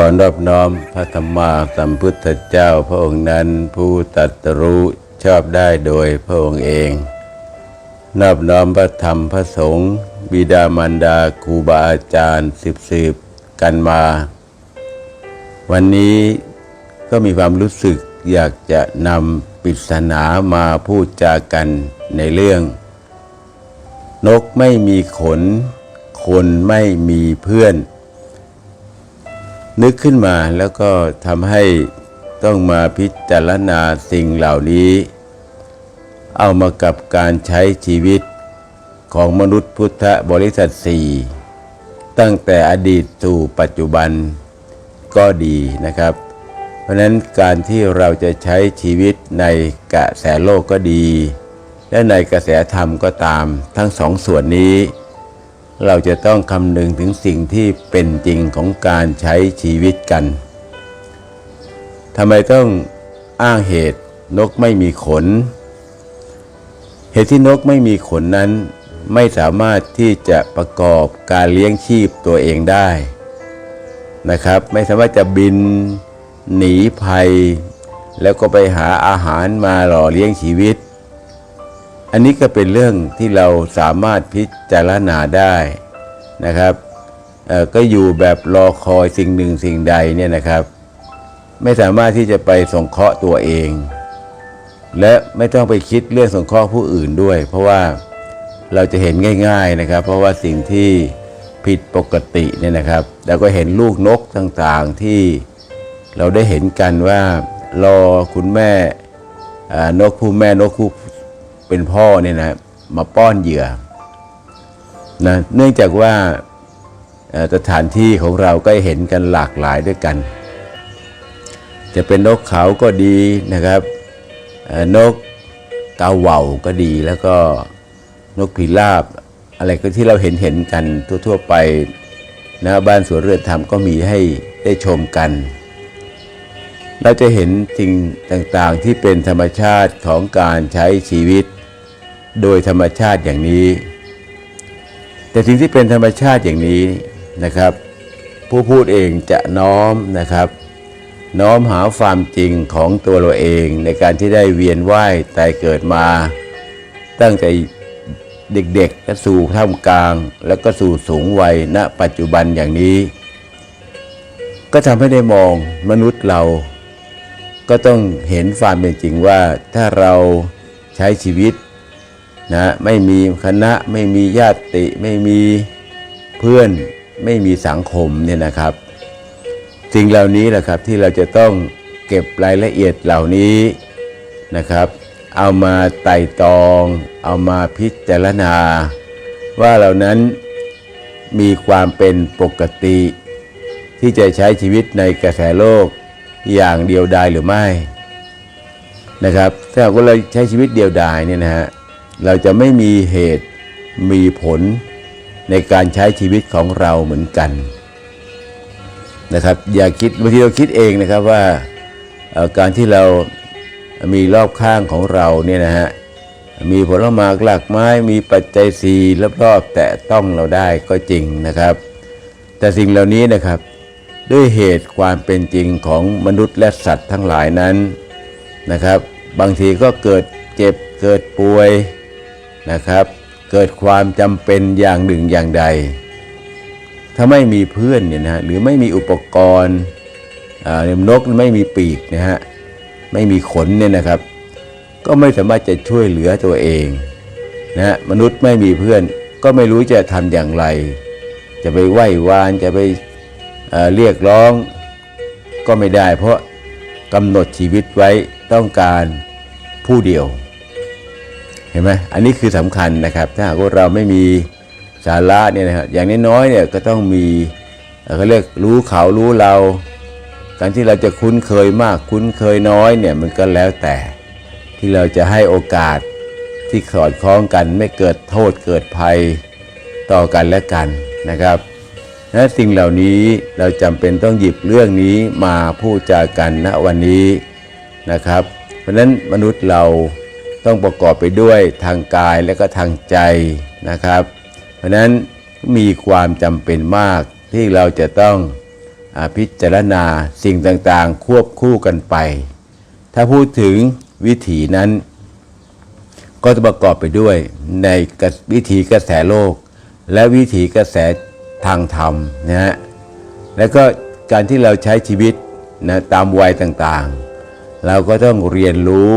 ขอนอบน้อมพระธรรมาสัมพุทธเจ้าพระองค์นั้นผู้ตรัสรู้ชอบได้โดยพระองค์เอง นอบน้อมพระธรรมพระสงฆ์บิดามารดาครูบาอาจารย์สืบสืบๆกันมา วันนี้ก็มีความรู้สึกอยากจะนำปริศนามาพูดจากันในเรื่อง นกไม่มีขน คนไม่มีเพื่อน นึกขึ้นมาแล้วก็ทำให้ต้องมาพิจารณาสิ่งเหล่านี้ เอามากับการใช้ชีวิตของมนุษย์พุทธบริษัทสี่ตั้งแต่อดีตสู่ปัจจุบันก็ดีนะครับ เพราะฉะนั้นการที่เราจะใช้ชีวิตในกระแสโลกก็ดี และในกระแสธรรมก็ตามทั้งสองส่วนนี้ เราจะต้องคำนึงถึงสิ่งที่เป็นจริงของการใช้ชีวิตกันทำไมต้องอ้างเหตุนกไม่มีขน เหตุที่นกไม่มีขนนั้น ไม่สามารถที่จะประกอบการเลี้ยงชีพตัวเองได้นะครับ ไม่สามารถจะบินหนีภัย แล้วก็ไปหาอาหารมาหล่อเลี้ยงชีวิต อันนี้ก็เป็นเรื่องที่เราสามารถพิจารณาได้นะครับก็อยู่แบบรอคอยสิ่งหนึ่งสิ่งใดเนี่ยนะครับ ไม่สามารถที่จะไปสงเคราะห์ตัวเอง และไม่ต้องไปคิดเรื่องสงเคราะห์ผู้อื่นด้วย เพราะว่าเราจะเห็นง่าย ๆนะครับ เพราะว่าสิ่งที่ผิดปกติเนี่ยนะครับแล้วก็เห็นลูกนกต่างๆที่เราได้เห็นกันว่ารอคุณแม่นกผู้แม่นกผู้ เป็นพ่อเนี่ยนะมาป้อนเหยื่อนะเนื่องจากว่าสถานที่ของเราก็เห็นกันหลากหลายด้วยกัน จะเป็นนกเขาก็ดีนะครับนกกาเหว่าก็ดีแล้วก็นกพิราบ อะไรก็ที่เราเห็นเห็นกันทั่ว ๆ ไปนะบ้านสวนเรือนธรรมก็มีให้ได้ชมกัน เราจะเห็นสิ่งต่างๆที่เป็นธรรมชาติของการใช้ชีวิต โดยธรรมชาติอย่างนี้ แต่สิ่งที่เป็นธรรมชาติอย่างนี้นะครับ ผู้พูดเองจะน้อมนะครับ น้อมหาความจริงของตัวเราเองในการที่ได้เวียนว่ายตายเกิดมา ตั้งแต่เด็กๆและสู่ท่ามกลาง แล้วก็สู่สูงวัยณปัจจุบันอย่างนี้ ก็ทำให้ได้มองมนุษย์เรา ก็ต้องเห็นความเป็นจริงว่าถ้าเราใช้ชีวิต นะไม่มีคณะไม่มีญาติไม่มีเพื่อนไม่มีสังคมเนี่ยนะครับ สิ่งเหล่านี้แหละครับที่เราจะต้องเก็บรายละเอียดเหล่านี้นะครับ เอามาไต่ตอง เอามาพิจารณา ว่าเหล่านั้นมีความเป็นปกติ ที่จะใช้ชีวิตในกระแสโลกอย่างเดียวดายหรือไม่นะครับ ถ้าเราใช้ชีวิตเดียวดายเนี่ยนะฮะ เราจะไม่มีเหตุมีผลในการใช้ชีวิตของเราเหมือนกันนะครับ อย่าคิดบางทีเราคิดเองนะครับว่าการที่เรามีรอบข้างของเราเนี่ยนะฮะมีผลไม้หลากไม้มีปัจจัยสีรอบๆแต่ต้องเราได้ก็จริงนะครับ แต่สิ่งเหล่านี้นะครับด้วยเหตุความเป็นจริงของมนุษย์และสัตว์ทั้งหลายนั้นนะครับ บางทีก็เกิดเจ็บเกิดป่วย นะครับ เกิดความจำเป็นอย่างหนึ่งอย่างใด ถ้าไม่มีเพื่อนเนี่ยนะฮะหรือไม่มีอุปกรณ์นกไม่มีปีกนะฮะไม่มีขนเนี่ยนะครับ ก็ไม่สามารถจะช่วยเหลือตัวเองนะฮะมนุษย์ไม่มีเพื่อนก็ไม่รู้จะทำอย่างไร จะไปไหว้วานจะไปเเรียกร้องก็ไม่ได้ เพราะกำหนดชีวิตไว้ต้องการผู้เดียว ห็นไหมอันนี้คือสำคัญนะครับ ถ้าหากว่าเราไม่มีสาระเนี่ยนะครับอย่างน้อยๆเนี่ยก็ต้องมีเขาเรียกรู้เขารู้เรา การที่เราจะคุ้นเคยมากคุ้นเคยน้อยเนี่ยมันก็แล้วแต่ที่เราจะให้โอกาสที่สอดคล้องกันไม่เกิดโทษเกิดภัยต่อกันและกันนะครับและสิ่งเหล่านี้เราจำเป็นต้องหยิบเรื่องนี้มาพูดจากันณวันนี้นะครับ เพราะฉะนั้นมนุษย์เรา ต้องประกอบไปด้วยทางกายและก็ทางใจนะครับ เพราะนั้นมีความจำเป็นมากที่เราจะต้องอพิจารณาสิ่งต่างๆ ควบคู่กันไป ถ้าพูดถึงวิถีนั้น ก็จะประกอบไปด้วยในวิถีกระแสโลก และวิถีกระแสทางธรรมนะฮะแล้วก็การที่เราใช้ชีวิตนะตามวัยต่างๆ เราก็ต้องเรียนรู้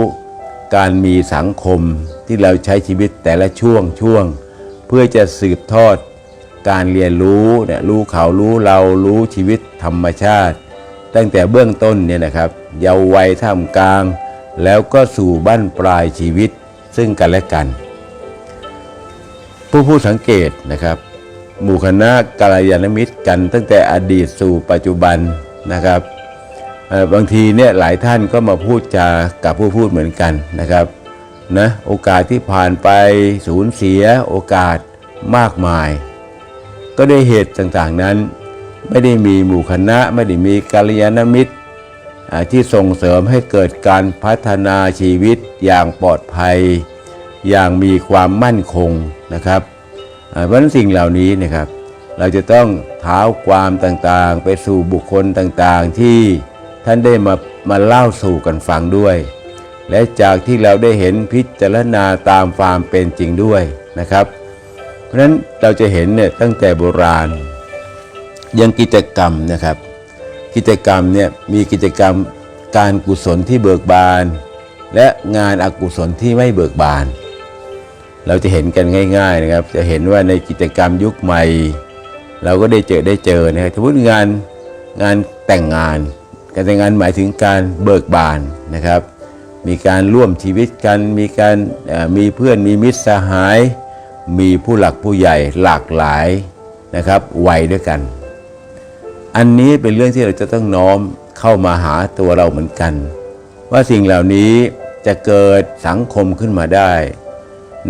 การมีสังคมที่เราใช้ชีวิตแต่ละช่วงช่วง เพื่อจะสืบทอด การเรียนรู้เนี่ยรู้เขารู้เรารู้ชีวิตธรรมชาติ ตั้งแต่เบื้องต้นเนี่ยนะครับ เยาว์วัยท่ามกลาง แล้วก็สู่บั้นปลายชีวิตซึ่งกันและกัน ผู้ผู้สังเกตนะครับ หมู่คณะกัลยาณมิตรกันตั้งแต่อดีตสู่ปัจจุบันนะครับ บางทีเนี่ยหลายท่านก็มาพูดจากับผู้พูดเหมือนกันนะครับนะโอกาสที่ผ่านไปสูญเสียโอกาสมากมาย ก็ได้เหตุต่างๆนั้น ไม่ได้มีหมู่คณะไม่ได้มีกัลยาณมิตรที่ส่งเสริมให้เกิดการพัฒนาชีวิตอย่างปลอดภัย อย่างมีความมั่นคงนะครับเพราะฉะนั้นสิ่งเหล่านี้นะครับ เราจะต้องเท้าความต่างๆ ไปสู่บุคคลต่างๆที่ ท่านได้มามาเล่าสู่กันฟังด้วย และจากที่เราได้เห็นพิจารณาตามความเป็นจริงด้วยนะครับ เพราะฉะนั้นเราจะเห็นเนี่ยตั้งแต่โบราณ ยังกิจกรรมนะครับ กิจกรรมเนี่ยมีกิจกรรมการกุศลที่เบิกบาน และงานอกุศลที่ไม่เบิกบาน เราจะเห็นกันง่าย ๆนะครับ จะเห็นว่าในกิจกรรมยุคใหม่ เราก็ได้เจอได้เจอนะครับสมมติงานงานแต่งงาน การแต่งงานหมายถึงการเบิกบานนะครับ มีการร่วมชีวิตกัน มีการมีเพื่อนมีมิตรสหาย มีผู้หลักผู้ใหญ่หลากหลายนะครับวัยด้วยกัน อันนี้เป็นเรื่องที่เราจะต้องน้อมเข้ามาหาตัวเราเหมือนกัน ว่าสิ่งเหล่านี้จะเกิดสังคมขึ้นมาได้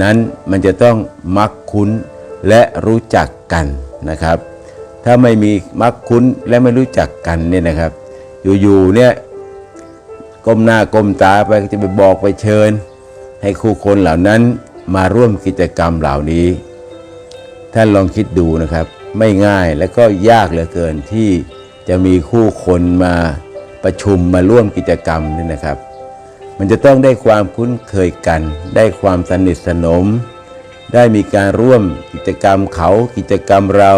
นั้นมันจะต้องมักคุ้นและรู้จักกันนะครับ ถ้าไม่มีมักคุ้นและไม่รู้จักกันเนี่ยนะครับ อยู่ๆเนี่ยก้มหน้าก้มตาไปจะไปบอกไปเชิญ ให้คู่คนเหล่านั้นมาร่วมกิจกรรมเหล่านี้ ท่านลองคิดดูนะครับ ไม่ง่ายและก็ยากเหลือเกินที่จะมีคู่คนมาประชุมมาร่วมกิจกรรมนี่นะครับ มันจะต้องได้ความคุ้นเคยกัน ได้ความสนิทสนม ได้มีการร่วมกิจกรรมเขากิจกรรมเรา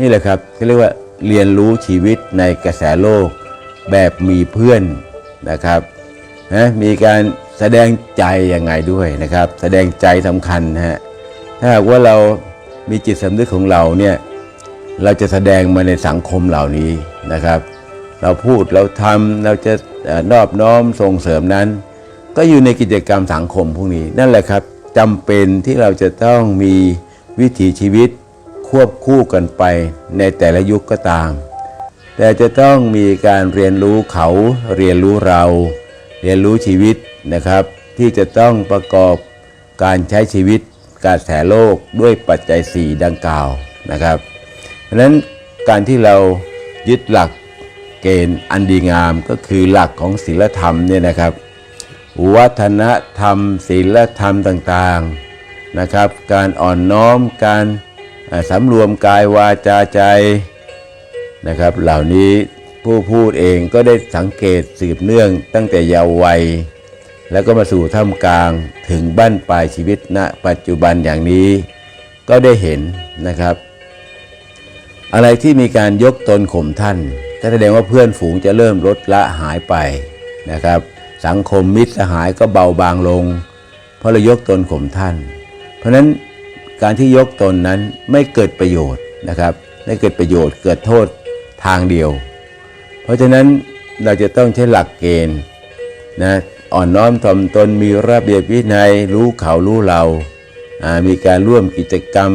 นี่แหละครับเขาเรียกว่าเรียนรู้ชีวิตในกระแสโลก แบบมีเพื่อนนะครับนะมีการแสดงใจยังไงด้วยนะครับ แสดงใจสำคัญนะฮะถ้าหากว่าเรามีจิตสำนึกของเราเนี่ยเราจะแสดงมาในสังคมเหล่านี้นะครับ เราพูดเราทำเราจะนอบน้อมส่งเสริมนั้น ก็อยู่ในกิจกรรมสังคมพวกนี้นั่นแหละครับจำเป็นที่เราจะต้องมีวิถีชีวิตควบคู่กันไปในแต่ละยุคก็ตาม แต่จะต้องมีการเรียนรู้เขาเรียนรู้เรา เรียนรู้ชีวิตนะครับ ที่จะต้องประกอบการใช้ชีวิตการแสโลกด้วยปัจจัย 4 ดังกล่าวนะครับ เพราะฉะนั้นการที่เรายึดหลักเกณฑ์อันดีงามก็คือหลักของศีลธรรมเนี่ยนะครับ วัฒนธรรมศีลธรรมต่างๆนะครับ การอ่อนน้อมการสำรวมกายวาจาใจ นะครับ เหล่านี้ผู้พูดเองก็ได้สังเกตสืบเนื่องตั้งแต่เยาว์วัย แล้วก็มาสู่ท่ามกลางถึงบั้นปลายชีวิตณปัจจุบันอย่างนี้ ก็ได้เห็นนะครับ อะไรที่มีการยกตนข่มท่านก็แสดงว่าเพื่อนฝูงจะเริ่มลดละหายไปนะครับ สังคมมิตรสหายก็เบาบางลง เพราะเรายกตนข่มท่าน เพราะฉะนั้นการที่ยกตนนั้นไม่เกิดประโยชน์นะครับไม่เกิดประโยชน์เกิดโทษ ทางเดียว เพราะฉะนั้นเราจะต้องใช้หลักเกณฑ์นะอ่อนน้อมถ่อมตนมีระเบียบวินัยรู้เขารู้เรา มีการร่วมกิจกรรม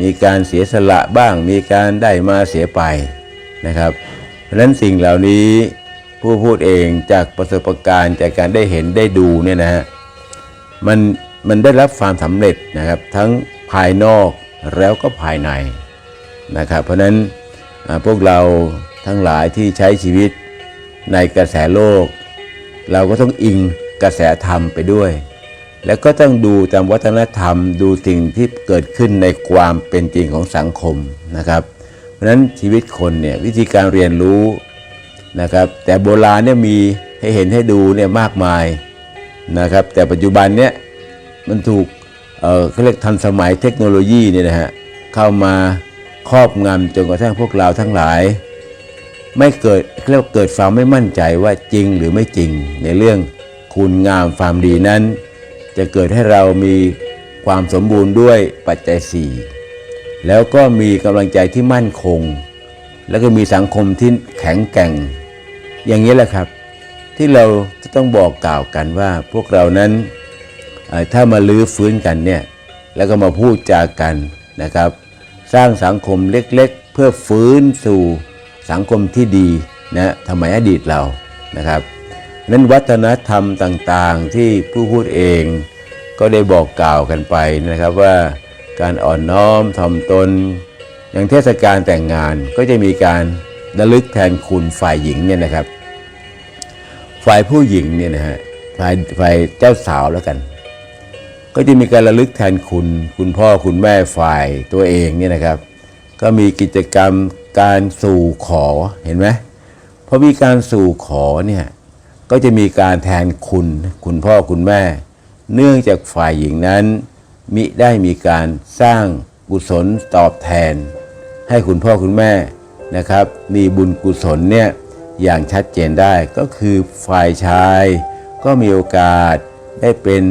มีการเสียสละบ้าง มีการได้มาเสียไปนะครับ เพราะฉะนั้นสิ่งเหล่านี้ผู้พูดเองจากประสบการณ์จากการได้เห็นได้ดูเนี่ยนะฮะมันมันได้รับความสำเร็จนะครับทั้งภายนอกแล้วก็ภายในนะครับ เพราะฉะนั้น พวกเราทั้งหลายที่ใช้ชีวิตในกระแสโลก เราก็ต้องอิงกระแสธรรมไปด้วย แล้วก็ต้องดูตามวัฒนธรรมดูสิ่งที่เกิดขึ้นในความเป็นจริงของสังคมนะครับ เพราะฉะนั้นชีวิตคนเนี่ยวิธีการเรียนรู้นะครับ แต่โบราณเนี่ยมีให้เห็นให้ดูเนี่ยมากมายนะครับ แต่ปัจจุบันเนี่ยมันถูกเอ่อเขาเรียกทันสมัยเทคโนโลยีเนี่ยนะฮะเข้ามา ครอบงำจนกระทั่งพวกเราทั้งหลาย ไม่เกิดเรียกว่าเกิดความไม่มั่นใจว่าจริงหรือไม่จริง ในเรื่องคุณงามความดีนั้น จะเกิดให้เรามีความสมบูรณ์ด้วยปัจจัยสี่แล้วก็มีกำลังใจที่มั่นคง แล้วก็มีสังคมที่แข็งแกร่ง อย่างนี้แหละครับ ที่เราจะต้องบอกกล่าวกันว่าพวกเรานั้นถ้ามาลื้อฟื้นกันเนี่ยแล้วก็มาพูดจากันนะครับ สร้างสังคมเล็กๆ เพื่อฟื้นสู่สังคมที่ดีนะทำไมยอดีตเรานะครับนั้นวัฒนธรรมต่างๆ ที่ผู้พูดเองก็ได้บอกกล่าวกันไปนะครับว่าการอ่อนน้อมถ่อมตน อย่างเทศกาลแต่งงานก็จะมีการระลึกแทนคุณฝ่ายหญิงเนี่ยนะครับ ฝ่ายผู้หญิงเนี่ยนะฮะฝ่ายฝ่ายเจ้าสาวแล้วกัน ก็จะมีการระลึกแทนคุณ คุณพ่อคุณแม่ฝ่ายตัวเองเนี่ยนะครับ ก็มีกิจกรรมการสู่ขอเห็นไหมพอมีการสู่ขอเนี่ยก็จะมีการแทนคุณ คุณพ่อคุณแม่ เนื่องจากฝ่ายหญิงนั้น มิได้มีการสร้างกุศลตอบแทน ให้คุณพ่อคุณแม่นะครับ มีบุญกุศลเนี่ยอย่างชัดเจนได้ก็คือฝ่ายชาย ก็มีโอกาสได้เป็น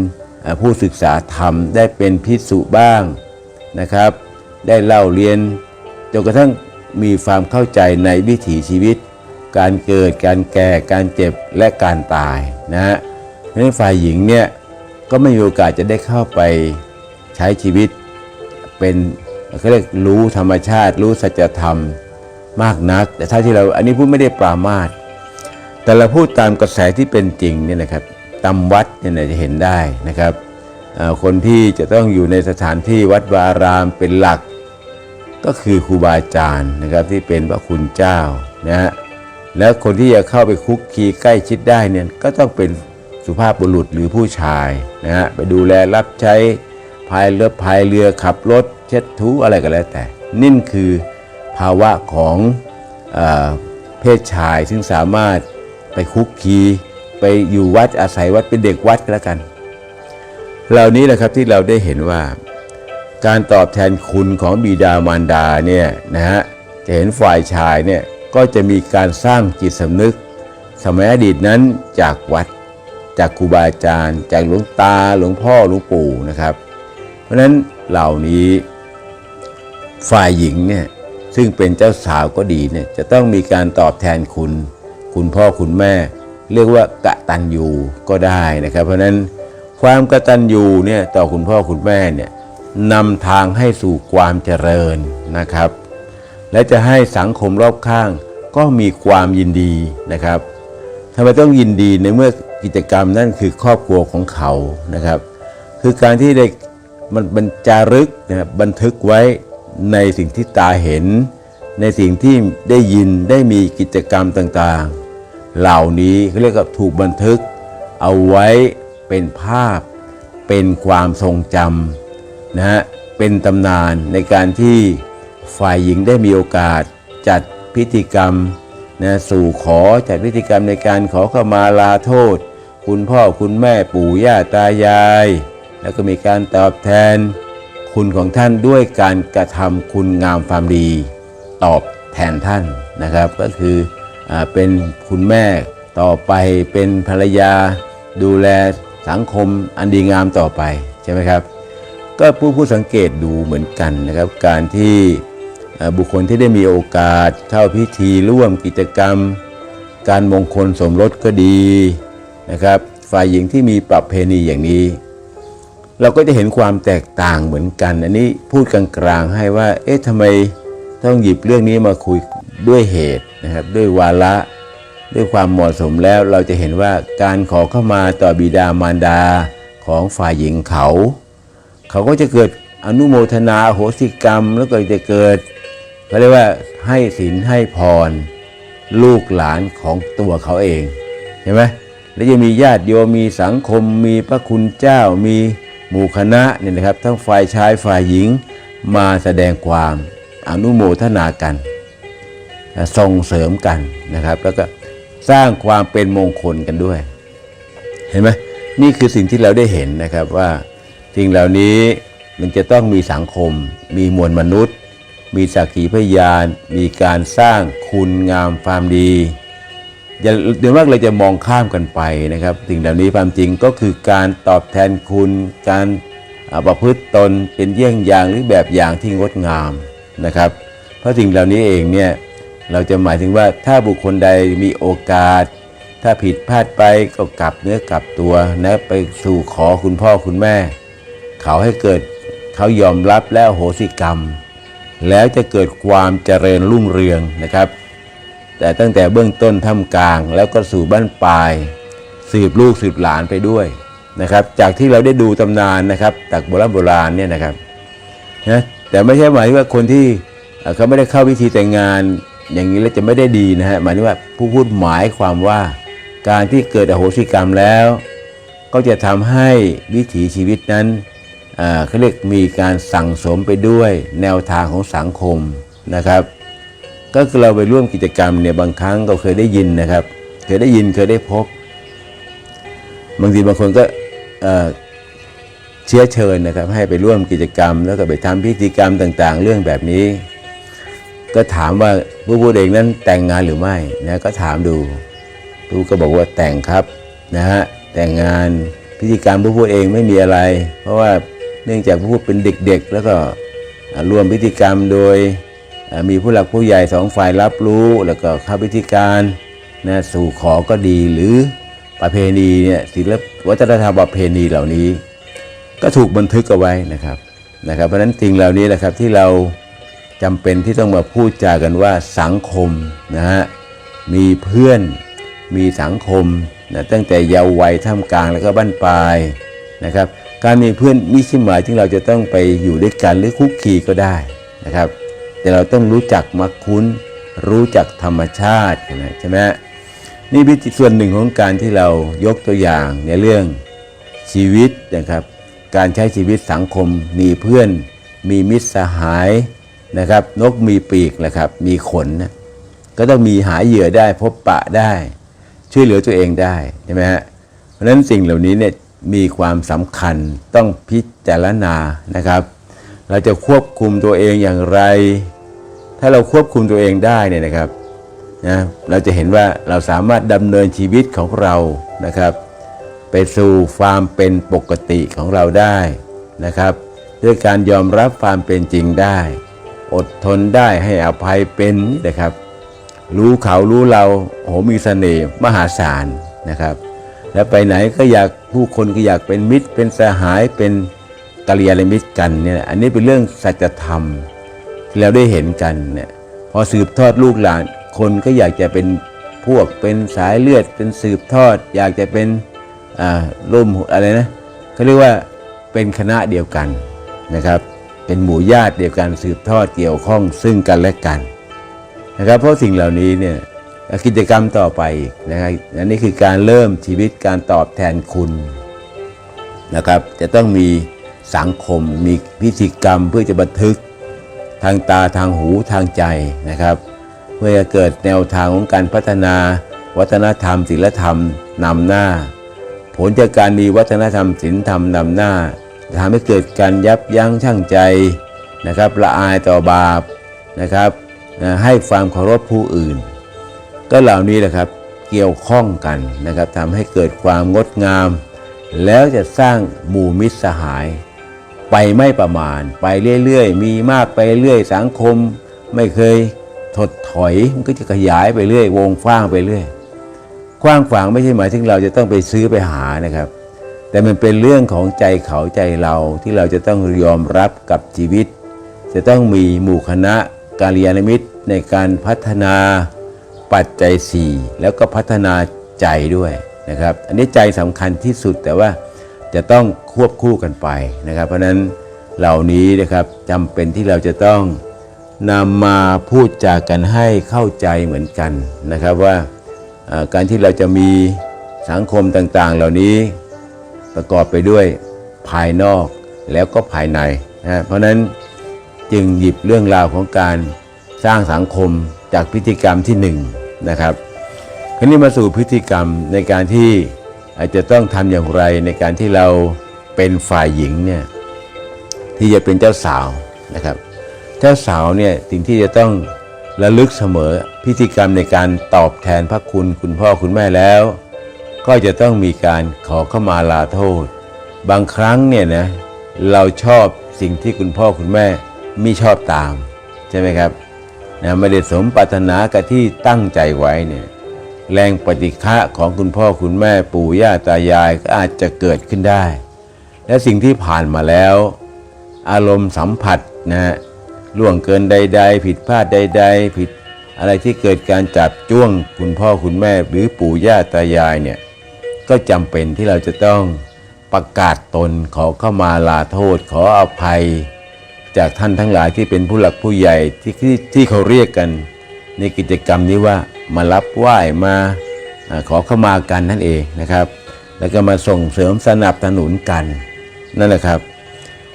ผู้ศึกษาธรรมได้เป็นพิสุบ้างนะครับ ได้เล่าเรียนจนกระทั่งมีความเข้าใจในวิถีชีวิต การเกิดการแก่การเจ็บและการตายนะฮะเพราะนั้นฝ่ายหญิงเนี่ยก็ไม่มีโอกาสจะได้เข้าไปใช้ชีวิต เป็นเขาเรียกรู้ธรรมชาติ รู้สัจธรรมมากนัก แต่ถ้าที่เราอันนี้พูดไม่ได้ปรามาสแต่เราพูดตามกระแสที่เป็นจริงเนี่ยนะครับ ตามวัดเนี่ยจะเห็นได้นะครับคนที่จะต้องอยู่ในสถานที่วัดวาอารามเป็นหลัก ก็คือครูบาอาจารย์นะครับที่เป็นพระคุณเจ้านะฮะแล้วคนที่จะเข้าไปคุกคีใกล้ชิดได้เนี่ยก็ต้องเป็นสุภาพบุรุษหรือผู้ชายนะฮะไปดูแลรับใช้พายเรือพายเรือขับรถเช็ดถูอะไรก็แล้วแต่นิ่นคือภาวะของอเพศชายซึ่งสามารถไปคุกคี ไปอยู่วัดอาศัยวัดเป็นเด็กวัดก็แล้วกัน เหล่านี้แหละครับที่เราได้เห็นว่า การตอบแทนคุณของบิดามารดาเนี่ยนะฮะจะเห็นฝ่ายชายเนี่ยก็จะมีการสร้างจิตสำนึก สมัยอดีตนั้นจากวัด จากครูบาอาจารย์ จากหลวงตาหลวงพ่อหลวงปู่นะครับ เพราะฉะนั้นเหล่านี้ฝ่ายหญิงเนี่ยซึ่งเป็นเจ้าสาวก็ดีเนี่ยจะต้องมีการตอบแทนคุณ คุณพ่อคุณแม่ เรียกว่ากะตันยูก็ได้นะครับ เพราะนั้นความกตัญญูเนี่ยต่อคุณพ่อคุณแม่เนี่ยนำทางให้สู่ความเจริญนะครับ และจะให้สังคมรอบข้างก็มีความยินดีนะครับทำไมต้องยินดีในเมื่อกิจกรรมนั่นคือครอบครัวของเขานะครับ คือการที่ได้มันบันจารึกนะครับบันทึกไว้ในสิ่งที่ตาเห็น ในสิ่งที่ได้ยินได้มีกิจกรรมต่าง เหล่านี้เขาเรียกว่าถูกบันทึก เอาไว้เป็นภาพ เป็นความทรงจำนะฮะเป็นตำนานในการที่ฝ่ายหญิงได้มีโอกาสจัดพิธีกรรมนะสู่ขอจัดพิธีกรรมในการขอขามาลาโทษ คุณพ่อคุณแม่ปู่ย่าตายาย แล้วก็มีการตอบแทน คุณของท่านด้วยการกระทำคุณงามความดี ตอบแทนท่านนะครับ ก็คือ เป็นคุณแม่ต่อไปเป็นภรรยา ดูแลสังคมอันดีงามต่อไปใช่ไหมครับ ก็ผู้ผู้สังเกตดูเหมือนกันนะครับ การที่บุคคลที่ได้มีโอกาสเข้าพิธีร่วมกิจกรรม การมงคลสมรสก็ดีนะครับ ฝ่ายหญิงที่มีประเพณีอย่างนี้ เราก็จะเห็นความแตกต่างเหมือนกัน อันนี้พูดกลางๆให้ว่าเอ๊ะทำไมต้องหยิบเรื่องนี้มาคุย ด้วยเหตุนะครับด้วยวาระ ด้วยความเหมาะสมแล้วเราจะเห็นว่าการขอเข้ามาต่อบิดามารดาของฝ่ายหญิงเขา เขาก็จะเกิดอนุโมทนาโหสิกรรมแล้วก็จะเกิดเขาเรียกว่าให้ศีลให้พร ลูกหลานของตัวเขาเองใช่ไหมแล้วจะมีญาติโยมมีสังคม มีพระคุณเจ้ามีหมู่คณะเนี่ยนะครับ ทั้งฝ่ายชายฝ่ายหญิงมาแสดงความอนุโมทนากัน ส่งเสริมกันนะครับ แล้วก็สร้างความเป็นมงคลกันด้วย เห็นไหมนี่คือสิ่งที่เราได้เห็นนะครับว่าสิ่งเหล่านี้มันจะต้องมีสังคม มีมวลมนุษย์ มีสักขีพยาน มีการสร้างคุณงามความดีอย่าเดี๋ยวมากเราจะมองข้ามกันไปนะครับ สิ่งเหล่านี้ความจริงก็คือการตอบแทนคุณ การประพฤติตนเป็นเยี่ยงอย่างหรือแบบอย่างที่งดงามนะครับ เพราะสิ่งเหล่านี้เองเนี่ย เราจะหมายถึงว่าถ้าบุคคลใดมีโอกาส ถ้าผิดพลาดไปก็กลับเนื้อกลับตัวนะไปสู่ขอคุณพ่อคุณแม่ เขาให้เกิดเขายอมรับและอโหสิกรรม แล้วจะเกิดความเจริญรุ่งเรืองนะครับ แต่ตั้งแต่เบื้องต้นท่ามกลางแล้วก็สู่บ้านปลาย สืบลูกสืบหลานไปด้วยนะครับ จากที่เราได้ดูตำนานนะครับจากโบราณโบราณเนี่ยนะครับนะแต่ไม่ใช่หมายว่าคนที่เอ่อเขาไม่ได้เข้าพิธีแต่งงาน อย่างนี้แล้วจะไม่ได้ดีนะฮะหมายถึงว่าผู้พูดหมายความว่าการที่เกิดอโหสิกรรมแล้ว ก็จะทำให้วิถีชีวิตนั้นเขาเรียกมีการสั่งสมไปด้วยแนวทางของสังคมนะครับ ก็คือเราไปร่วมกิจกรรมเนี่ยบางครั้งเราเคยได้ยินนะครับ เคยได้ยินเคยได้พบบางทีบางคนก็เชื้อเชิญนะครับ ให้ไปร่วมกิจกรรม แล้วก็ไปทำพิธีกรรมต่าง ๆ เรื่องแบบนี้ ก็ถามว่าผู้พูดเองนั้นแต่งงานหรือไม่นะก็ถามดูผู้ก็บอกว่าแต่งครับนะฮะแต่งงานพิธีกรรมผู้พูดเองไม่มีอะไร เพราะว่าเนื่องจากผู้พูดเป็นเด็กๆ แล้วก็อ่ารวมพิธีกรรมโดยมีผู้หลักผู้ใหญ่สองฝ่ายรับรู้แล้วก็เข้าพิธีการนะสู่ขอก็ดีหรือประเพณีเนี่ยศิลปวัฒนธรรมประเพณีเหล่านี้ ก็ถูกบันทึกเอาไว้นะครับนะครับ เพราะฉะนั้นสิ่งเหล่านี้แหละครับที่เรา จำเป็นที่ต้องมาพูดจากันว่าสังคมนะฮะมีเพื่อนมีสังคมนะตั้งแต่เยาว์วัยท่ามกลางแล้วก็บั้นปลายนะครับ การมีเพื่อนมิใช่หมายที่เราจะต้องไปอยู่ด้วยกันหรือคุกคีก็ได้นะครับ แต่เราต้องรู้จักมักคุ้น รู้จักธรรมชาตินะใช่ไหมนี่เป็นส่วนหนึ่งของการที่เรายกตัวอย่างในเรื่องชีวิตนะครับ การใช้ชีวิตสังคม มีเพื่อน มีมิตรสหาย นะครับ นกมีปีกนะครับ มีขนนะก็ต้องมีหาเหยื่อได้พบปะได้ ช่วยเหลือตัวเองได้ใช่ไหมฮะเพราะฉะนั้นสิ่งเหล่านี้เนี่ยมีความสำคัญต้องพิจารณานะครับ เราจะควบคุมตัวเองอย่างไร ถ้าเราควบคุมตัวเองได้เนี่ยนะครับนะเราจะเห็นว่าเราสามารถดำเนินชีวิตของเรานะครับ ไปสู่ความเป็นปกติของเราได้นะครับ ด้วยการยอมรับความเป็นจริงได้ อดทนได้ให้อภัยเป็นนะครับ รู้เขารู้เราโอ้โหมีเสน่ห์มหาศาลนะครับ แล้วไปไหนก็อยากผู้คนก็อยากเป็นมิตร เป็นสหายเป็นกัลยาณมิตรกันเนี่ยอันนี้เป็นเรื่องสัจธรรมที่เราได้เห็นกันเนี่ยพอสืบทอดลูกหลาน คนก็อยากจะเป็นพวกเป็นสายเลือด เป็นสืบทอด อยากจะเป็นอ่าร่มอะไรนะเขาเรียกว่าเป็นคณะเดียวกันนะครับ เป็นหมู่ญาติเดียวกันสืบทอดเกี่ยวข้องซึ่งกันและกันนะครับเพราะสิ่งเหล่านี้เนี่ยกิจกรรมต่อไปนะครับอันนี้คือการเริ่มชีวิตการตอบแทนคุณนะครับจะต้องมีสังคมมีพิธีกรรมเพื่อจะบันทึกทางตาทางหูทางใจนะครับ เพื่อจะเกิดแนวทางของการพัฒนา วัฒนธรรมศิลธรรมนำหน้า ผลจากการมีวัฒนธรรมศีลธรรมนำหน้า ทำให้เกิดการยับยั้งชั่งใจนะครับละอายต่อบาปนะครับให้ความเคารพผู้อื่น ก็เหล่านี้แหละครับเกี่ยวข้องกันนะครับทำให้เกิดความงดงาม แล้วจะสร้างหมู่มิตรสหาย ไปไม่ประมาณ ไปเรื่อยๆ มีมากไปเรื่อยสังคม ไม่เคยถดถอยมันก็จะขยายไปเรื่อย วงกว้างไปเรื่อยกว้างขวางไม่ใช่หมายถึงเราจะต้องไปซื้อไปหานะครับ แต่มันเป็นเรื่องของใจเขาใจเราที่เราจะต้องยอมรับกับชีวิต จะต้องมีหมู่คณะการยานมิตรในการพัฒนาปัจจัย4แล้วก็พัฒนาใจด้วยนะครับ อันนี้ใจสำคัญที่สุดแต่ว่าจะต้องควบคู่กันไปนะครับ เพราะฉะนั้นเหล่านี้นะครับจำเป็นที่เราจะต้องนำมาพูดจากันให้เข้าใจเหมือนกันนะครับว่าการที่เราจะมีสังคมต่างๆ เหล่านี้ ประกอบไปด้วยภายนอกแล้วก็ภายในนะเพราะนั้นจึงหยิบเรื่องราวของการสร้างสังคมจากพฤติกรรมที่หนึ่งนะครับคราวนี้มาสู่พฤติกรรมในการที่อาจจะต้องทำอย่างไรในการที่เราเป็นฝ่ายหญิงเนี่ยที่จะเป็นเจ้าสาวนะครับ เจ้าสาวเนี่ยสิ่งที่จะต้องระลึกเสมอพิธีกรรมในการตอบแทนพระคุณคุณพ่อคุณแม่แล้ว ก็จะต้องมีการขอเข้ามาลาโทษ บางครั้งเนี่ยนะเราชอบสิ่งที่คุณพ่อคุณแม่ไม่ชอบตาม ใช่ไหมครับนะไม่ได้สมปรารถนากับที่ตั้งใจไว้เนี่ยแรงปฏิฆะของคุณพ่อคุณแม่ปู่ย่าตายายก็อาจจะเกิดขึ้นได้ และสิ่งที่ผ่านมาแล้ว อารมณ์สัมผัสนะฮะล่วงเกินใด ๆ ผิดพลาดใด ๆ ผิดอะไรที่เกิดการจับจ้วงคุณพ่อคุณแม่หรือปู่ย่าตายายเนี่ย ก็จำเป็นที่เราจะต้องประกาศตนขอเข้ามาลาโทษ ขออภัย จากท่านทั้งหลายที่เป็นผู้หลักผู้ใหญ่ที่ที่ที่เขาเรียกกัน ในกิจกรรมนี้ว่ามารับไหว้มาอขอเข้ามากันนั่นเองนะครับ แล้วก็มาส่งเสริมสนับสนุนกันนั่นแหละครับ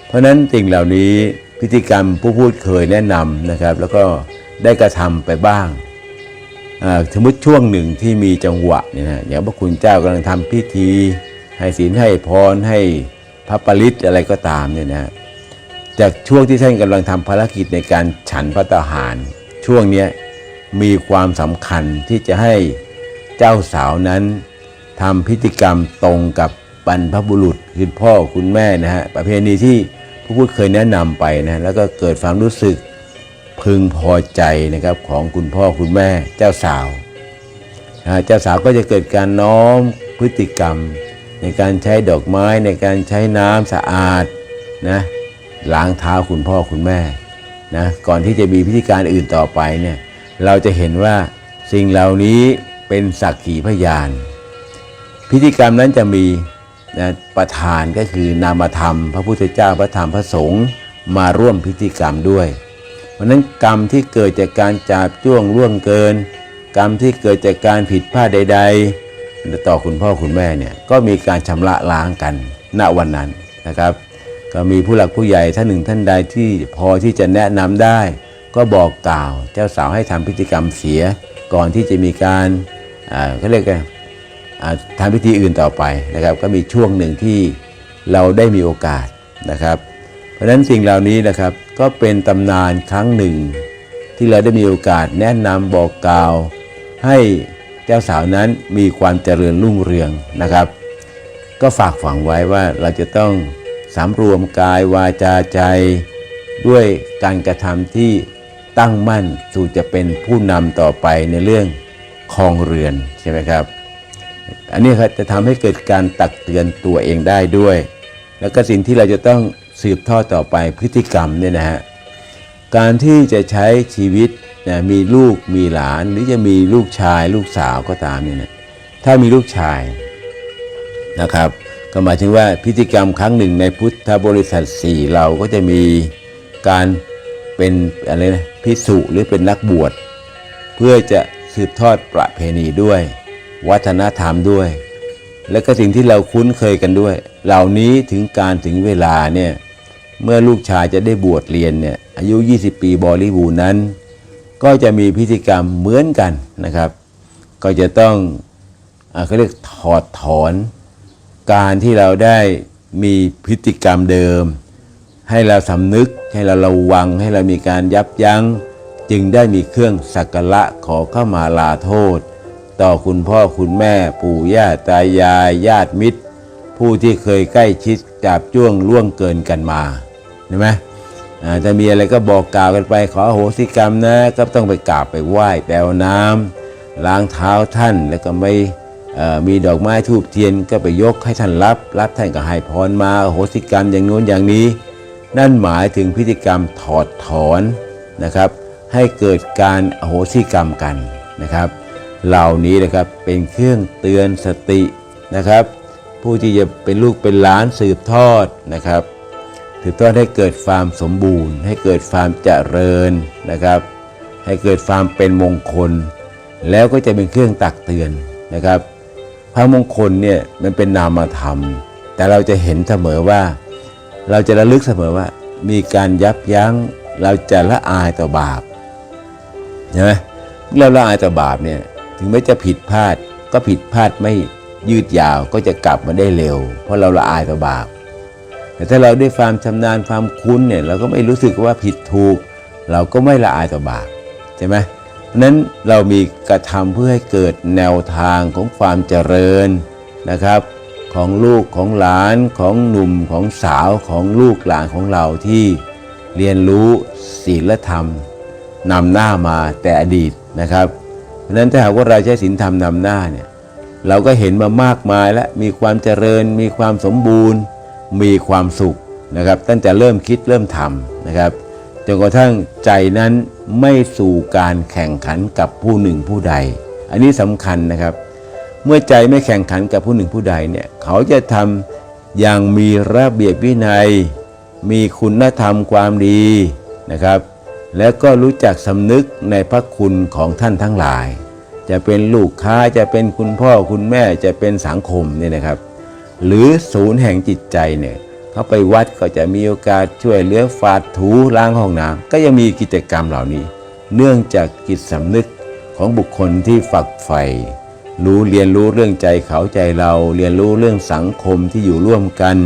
เพราะฉะนั้นสิ่งเหล่านี้พิธีกรรมผู้พูดเคยแนะนำนะครับ แล้วก็ได้กระทำไปบ้าง สมมติช่วงหนึ่งที่มีจังหวะเนี่ยนะอย่างพระคุณเจ้ากำลังทำพิธี ให้ศีลให้พรให้พระปริตอะไรก็ตามเนี่ยนะจากช่วงที่ท่านกำลังทำภารกิจในการฉันพระตาหาร ช่วงเนี้ยมีความสำคัญที่จะให้เจ้าสาวนั้นทำพิธีกรรมตรงกับบรรพบุรุษคือพ่อคุณแม่นะฮะประเพณีที่ผู้พูดเคยแนะนำไปนะแล้วก็เกิดความรู้สึก พึงพอใจนะครับของคุณพ่อคุณแม่เจ้าสาวเจ้าสาวก็จะเกิดการน้อมพฤติกรรม ในการใช้ดอกไม้ในการใช้น้ำสะอาดนะล้างเท้าคุณพ่อคุณแม่นะก่อนที่จะมีพิธีการอื่นต่อไปเนี่ยเราจะเห็นว่าสิ่งเหล่านี้เป็นสักขีพยาน พิธีกรรมนั้นจะมีนะประธานก็คือนามธรรม พระพุทธเจ้าพระธรรมพระสงฆ์มาร่วมพิธีกรรมด้วย ราะนั้นกรรมที่เกิดจากการจาบจ้วงล่วงเกิน กรรมที่เกิดจากการผิดพลาดใด ๆ ต่อคุณพ่อคุณแม่เนี่ยก็มีการชำระล้างกันณวันนั้นนะครับ ก็มีผู้หลักผู้ใหญ่ท่านหนึ่งท่านใดที่พอที่จะแนะนำได้ ก็บอกกล่าวเจ้าสาวให้ทำพิธีกรรมเสียก่อนที่จะมีการอ่าเขาเรียกกันอ่าทำพิธีอื่นต่อไปนะครับ ก็มีช่วงหนึ่งที่เราได้มีโอกาสนะครับ เพราะฉะนั้นสิ่งเหล่านี้นะครับ ก็เป็นตำนานครั้งหนึ่ง ที่เราได้มีโอกาสแนะนำบอกกล่าว ให้เจ้าสาวนั้นมีความเจริญรุ่งเรืองนะครับ ก็ฝากฝังไว้ว่าเราจะต้องสำรวมกายวาจาใจ ด้วยการกระทำที่ตั้งมั่นสู่จะเป็นผู้นำต่อไปในเรื่องคองเรือนใช่ไหมครับ อันนี้ครับจะทำให้เกิดการตักเตือนตัวเองได้ด้วย แล้วก็สิ่งที่เราจะต้อง สืบทอดต่อไปพฤติกรรมเนี่ยนะฮะการที่จะใช้ชีวิตนะมีลูกมีหลานหรือจะมีลูกชายลูกสาวก็ตามเนี่ยนะถ้ามีลูกชายนะครับ ก็หมายถึงว่าพิธีกรรมครั้งหนึ่งในพุทธบริษัทสี่เราก็จะมีการเป็นอะไรนะพิสุหรือเป็นนักบวช เพื่อจะสืบทอดประเพณีด้วย วัฒนธรรมด้วย และก็สิ่งที่เราคุ้นเคยกันด้วย เหล่านี้ถึงการถึงเวลาเนี่ย เมื่อลูกชายจะได้บวชเรียนเนี่ยอายุ 20 ปีบริบูรณ์นั้น ก็จะมีพิธีกรรมเหมือนกันนะครับ ก็จะต้องอาเขาเรียกถอดถอนการที่เราได้มีพฤติกรรมเดิม ให้เราสำนึกให้เราระวังให้เรามีการยับยัง้ง จึงได้มีเครื่องสักการะขอเข้ามาลาโทษ ต่อคุณพ่อคุณแม่ปู่ย่าตายายญาติมิตร ผู้ที่เคยใกล้ชิดจับจ้วงล่วงเกินกันมา เห็นไหมจะมีอะไรก็บอกกล่าวกันไปขออโหสิกรรมนะ ก็ต้องไปกราบไปไหว้แปลวน้ำล้างเท้าท่านแล้วก็ไม่มีดอกไม้ทูบเทียนก็ไปยกให้ท่านรับ รับท่านก็ให้พรมาอโหสิกรรมอย่างโน้นอย่างนี้ นั่นหมายถึงพิธีกรรมถอดถอนนะครับ ให้เกิดการอโหสิกรรมกันนะครับ เหล่านี้นะครับเป็นเครื่องเตือนสตินะครับ ผู้ที่จะเป็นลูกเป็นหลานสืบทอดนะครับ สืบทอดให้เกิดความสมบูรณ์ ให้เกิดความเจริญนะครับ ให้เกิดความเป็นมงคล แล้วก็จะเป็นเครื่องตักเตือนนะครับ พระมงคลเนี่ยมันเป็นนามธรรม แต่เราจะเห็นเสมอว่า เราจะระลึกเสมอว่า มีการยับยั้งเราจะละอายต่อบาปใช่ไหมเราละอายต่อบาปเนี่ยถึงแม้จะผิดพลาดก็ผิดพลาดไม่ยืดยาวก็จะกลับมาได้เร็ว เพราะเราละอายต่อบาป แต่ถ้าเราด้วยความชำนาญความคุ้นเนี่ยเราก็ไม่รู้สึกว่าผิดถูก เราก็ไม่ละอายต่อบาปใช่ไหมเพราะนั้นเรามีกระทำเพื่อให้เกิดแนวทางของความเจริญนะครับ ของลูกของหลานของหนุ่มของสาวของลูกหลานของเราที่เรียนรู้ศีลธรรมนำหน้ามาแต่อดีตนะครับเพราะฉะนั้นถ้าหากว่าเราใช้ศีลธรรมนำหน้าเนี่ยเราก็เห็นมามากมายและมีความเจริญมีความสมบูรณ์ มีความสุขนะครับ ตั้งแต่เริ่มคิดเริ่มทำนะครับจนกระทั่งใจนั้นไม่สู่การแข่งขันกับผู้หนึ่งผู้ใด อันนี้สำคัญนะครับ เมื่อใจไม่แข่งขันกับผู้หนึ่งผู้ใดเนี่ยเขาจะทำอย่างมีระเบียบวินัย มีคุณธรรมความดีนะครับ แล้วก็รู้จักสำนึกในพระคุณของท่านทั้งหลาย จะเป็นลูกค้าจะเป็นคุณพ่อคุณแม่จะเป็นสังคมเนี่ยนะครับ หรือศูนย์แห่งจิตใจเนี่ยเขาไปวัดก็จะมีโอกาสช่วยเหลือฝาดถูล้างห้องน้ำก็ยังมีกิจกรรมเหล่านี้ เนื่องจากจิตสำนึกของบุคคลที่ฝักใฝ่รู้เรียนรู้เรื่องใจเขาใจเรา เรียนรู้เรื่องสังคมที่อยู่ร่วมกัน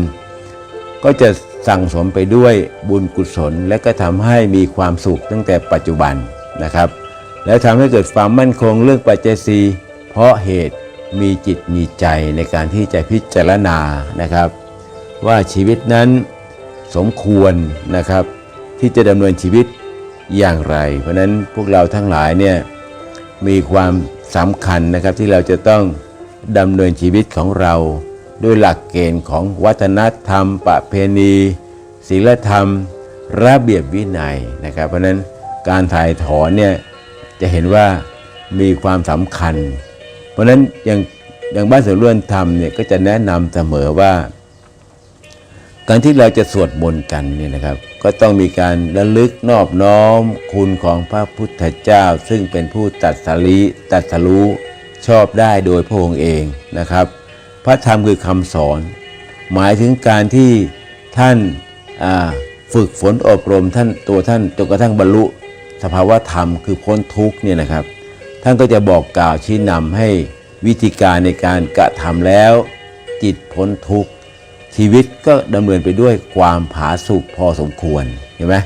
ก็จะสั่งสมไปด้วยบุญกุศล และก็ทำให้มีความสุขตั้งแต่ปัจจุบันนะครับ แล้วทำให้เกิดความมั่นคงเรื่องปัจเจศีเพราะเหตุ มีจิตมีใจในการที่จะพิจารณานะครับ ว่าชีวิตนั้นสมควรนะครับ ที่จะดำเนินชีวิตอย่างไร เพราะนั้นพวกเราทั้งหลายเนี่ยมีความสำคัญนะครับที่เราจะต้องดำเนินชีวิตของเรา ด้วยหลักเกณฑ์ของวัฒนธรรม ประเพณีศีลธรรม ระเบียบวินัยนะครับ เพราะนั้นการถ่ายถอนเนี่ยจะเห็นว่ามีความสำคัญ ราะฉะนั้นอย่างอย่างบ้านสวนร่วนธรรมเนี่ยก็จะแนะนำเสมอว่า การที่เราจะสวดมนต์กันเนี่ยนะครับ ก็ต้องมีการระลึกนอบน้อมคุณของพระพุทธเจ้า ซึ่งเป็นผู้ตัดสลีตัดสรู้ชอบได้โดยพระองค์เองนะครับ พระธรรมคือคำสอน หมายถึงการที่ท่านาฝึกฝนอบรมท่านตัวท่านจนกระทั่งบรรลุ สภาวะธรรมคือพ้นทุกเนี่ยนะครับ ท่านก็จะบอกกล่าวชี้นำให้วิธีการในการกระทำแล้ว จิตพ้นทุกข์ชีวิตก็ดำเนินไปด้วยความผาสุกพอสมควรเห็นไหม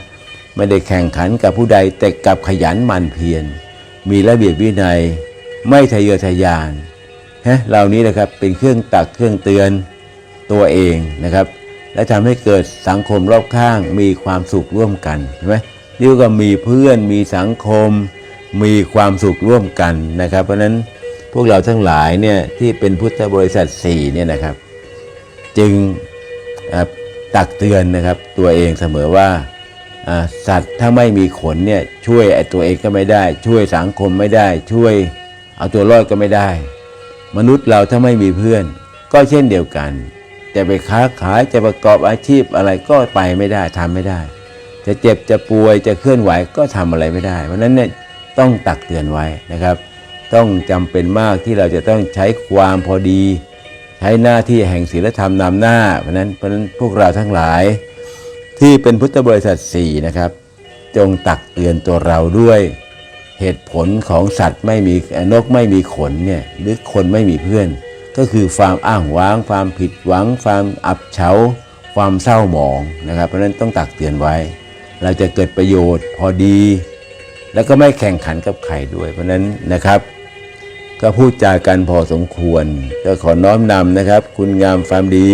ไม่ได้แข่งขันกับผู้ใดแต่กับขยันหมั่นเพียร มีระเบียบวินัย ไม่ทะเยอทะยานฮะเหล่านี้นะครับเป็นเครื่องตักเครื่องเตือนตัวเองนะครับ และทำให้เกิดสังคมรอบข้างมีความสุขร่วมกันใช่ไหมเรียกว่ามีเพื่อนมีสังคม มีความสุขร่วมกันนะครับ เพราะนั้นพวกเราทั้งหลายเนี่ยที่เป็นพุทธบริษัทสี่เนี่ยนะครับ จึงตักเตือนนะครับตัวเองเสมอว่าสัตว์ถ้าไม่มีขนเนี่ยช่วยไอ้ตัวเองก็ไม่ได้ ช่วยสังคมไม่ได้ ช่วยเอาตัวรอดก็ไม่ได้ มนุษย์เราถ้าไม่มีเพื่อน ก็เช่นเดียวกัน จะไปค้าขายจะประกอบอาชีพอะไรก็ไปไม่ได้ทำไม่ได้ จะเจ็บจะป่วยจะเคลื่อนไหวก็ทำอะไรไม่ได้ เพราะนั้นเนี่ย ต้องตักเตือนไว้นะครับ ต้องจำเป็นมากที่เราจะต้องใช้ความพอดี ใช้หน้าที่แห่งศีลธรรมนำหน้า เพราะนั้นเพราะนั้นพวกเราทั้งหลาย ที่เป็นพุทธบริษัทสี่นะครับ จงตักเตือนตัวเราด้วยเหตุผลของสัตว์ไม่มีนกไม่มีขนเนี่ยหรือคนไม่มีเพื่อน ก็คือความอ้างว้าง ความผิดหวัง ความอับเฉา ความเศร้าหมองนะครับ เพราะนั้นต้องตักเตือนไว้ เราจะเกิดประโยชน์พอดี แล้วก็ไม่แข่งขันกับใครด้วย เพราะนั้นนะครับ ก็พูดจากันพอสมควร ก็ขอน้อมนำนะครับ คุณงามความดี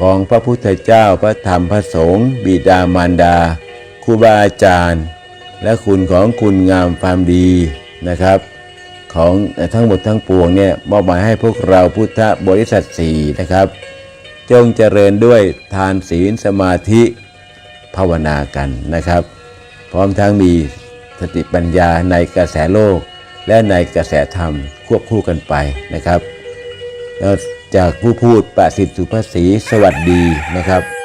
ของพระพุทธเจ้าพระธรรมพระสงฆ์บิดามารดาครูบาอาจารย์ และคุณของคุณงามความดีนะครับของทั้งหมดทั้งปวงเนี่ยมอบหมายให้พวกเราพุทธบริษัทสี่นะครับ จงเจริญด้วยทานศีลสมาธิภาวนากันนะครับ พร้อมทั้งมี สติปัญญาในกระแสโลก และในกระแสธรรมควบคู่กันไปนะครับแล้วจากผู้พูดประสิทธิ์สุภาษีสวัสดีนะครับ